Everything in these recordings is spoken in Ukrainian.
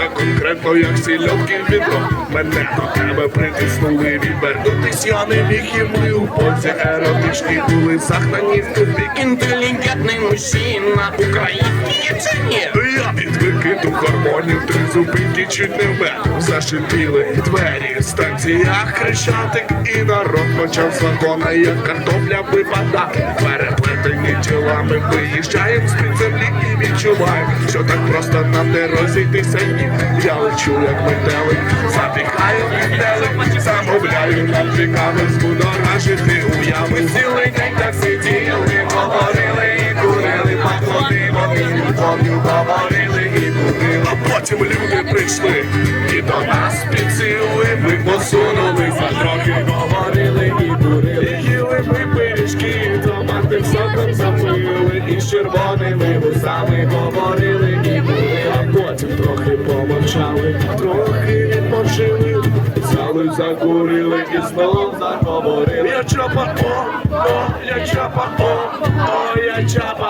все конкретно, як сільовки відро. Мене до тебе притиснули відвернутись, я не міг і ми у позі еротичні були захнані в тупик. Інтелігентний мужчина Український ні? Я від викиду гормонів три зупинки чуть не вмер Зашипіли двері, станція хрещатик І народ почав з як картопля випадати. Переплетені тілами виїжджаєм з під землі і відчуваємо Що так просто нам не розійтися ні. Я лечу, як метелик, забігаю метелик Замовляю нам віками збудоражити уяви Цілий день так сиділи, говорили і курили Походимо, і любов'ю прийшли. І до нас підсіли. Ми посунулися трохи Говорили і курили Їли ми пиріжки, томатним соком запили. І з червоними вусами говорили і курили А потім трохи помовчали, трохи відпочили. Взяли, закурили і знов заговорили. Я чапа, о, о, я чапа, о, о, я чапа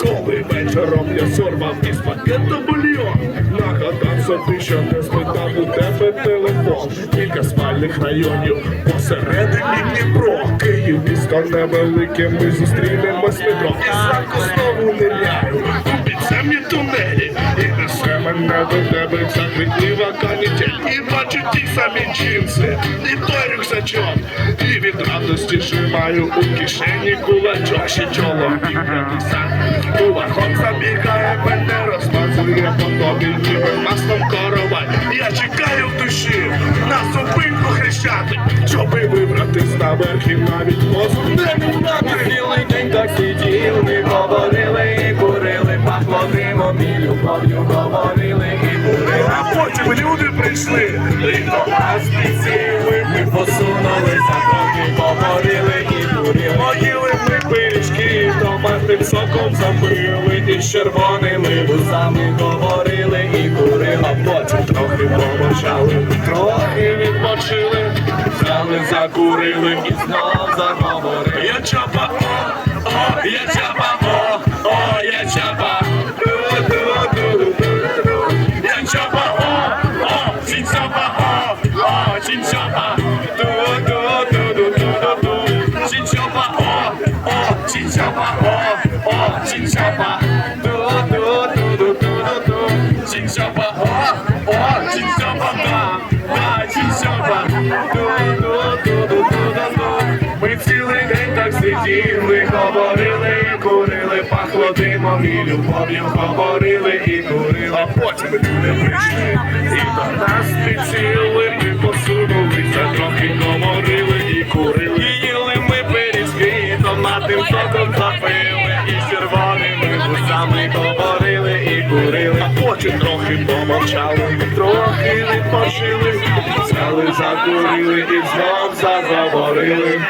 Коли вечором я сорвав із пакету бульйон Нагадав собі, що не спитав у тебе телефон. Кілька спальних районів посередині Дніпро. Київ місто невелике, ми зустрінемось метро І зранку знову ниряю несе мене до тебе ця квітлива канітель І бачу ті самі джинси, і той рюкзачок І від радості шимаю у кишені кулачок. Ще чолом п'ятдесят У вагон забігає, мене розмазує по тобі ніби маслом коровай Я чекаю в душі на зупинку хрещати Щоби вибратись наверх і навіть мозку не мати Потім люди прийшли і до нас Ми посунулися, трохи говорили і курили. Поїли ми пиріжки, томатним соком забили І з червоними Вусами говорили і курили. А потім трохи помовчали, трохи відпочили Взяли, закурили і знов заговорили. Ми цілий день так сиділи, говорили і курили, пахло димом і любов'ю говорили і курили. А потім люди прийшли і до нас підсіли, помовчали, трохи відпочили, взяли, закурили і знов заговорили.